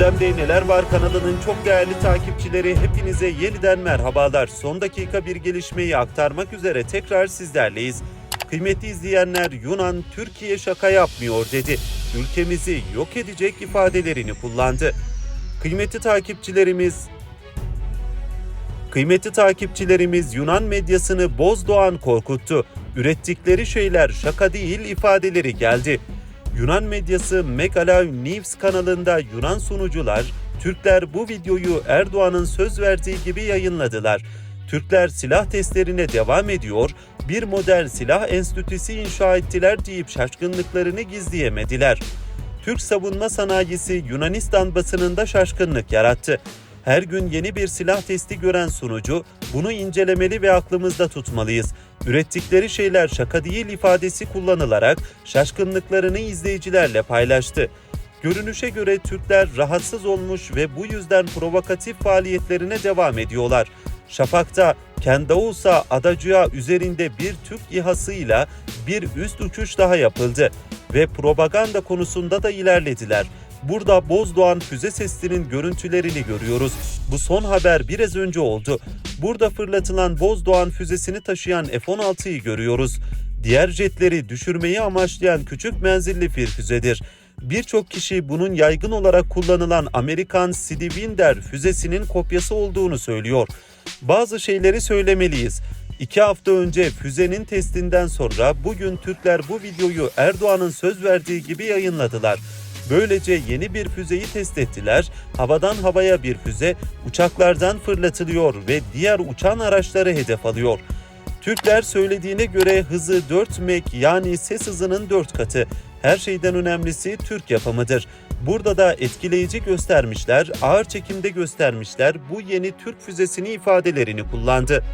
Gündemde Neler Var kanalının çok değerli takipçileri hepinize yeniden merhabalar. Son dakika bir gelişmeyi aktarmak üzere tekrar sizlerleyiz. Kıymetli izleyenler Yunan Türkiye şaka yapmıyor dedi. Ülkemizi yok edecek ifadelerini kullandı. Kıymetli takipçilerimiz Kıymetli takipçilerimiz Yunan medyasını Bozdoğan korkuttu. Ürettikleri şeyler şaka değil ifadeleri geldi. Yunan medyası Megala News kanalında Yunan sunucular, Türkler bu videoyu Erdoğan'ın söz verdiği gibi yayınladılar. Türkler silah testlerine devam ediyor, bir modern silah enstitüsü inşa ettiler deyip şaşkınlıklarını gizleyemediler. Türk savunma sanayisi Yunanistan basınında şaşkınlık yarattı. Her gün yeni bir silah testi gören sunucu, bunu incelemeli ve aklımızda tutmalıyız. Ürettikleri şeyler şaka değil ifadesi kullanılarak şaşkınlıklarını izleyicilerle paylaştı. Görünüşe göre Türkler rahatsız olmuş ve bu yüzden provokatif faaliyetlerine devam ediyorlar. Şafak'ta Kendausa adacığa üzerinde bir Türk İHA'sıyla bir üst uçuş daha yapıldı ve propaganda konusunda da ilerlediler. Burada Bozdoğan füze sesinin görüntülerini görüyoruz. Bu son haber biraz önce oldu. Burada fırlatılan Bozdoğan füzesini taşıyan F-16'yı görüyoruz. Diğer jetleri düşürmeyi amaçlayan küçük menzilli bir füzedir. Birçok kişi bunun yaygın olarak kullanılan Amerikan Sidivinder füzesinin kopyası olduğunu söylüyor. Bazı şeyleri söylemeliyiz. İki hafta önce füzenin testinden sonra bugün Türkler bu videoyu Erdoğan'ın söz verdiği gibi yayınladılar. Böylece yeni bir füzeyi test ettiler. Havadan havaya bir füze uçaklardan fırlatılıyor ve diğer uçan araçları hedef alıyor. Türkler söylediğine göre hızı 4 mek yani ses hızının 4 katı. Her şeyden önemlisi Türk yapımıdır. Burada da etkileyici göstermişler, ağır çekimde göstermişler bu yeni Türk füzesini ifadelerini kullandı.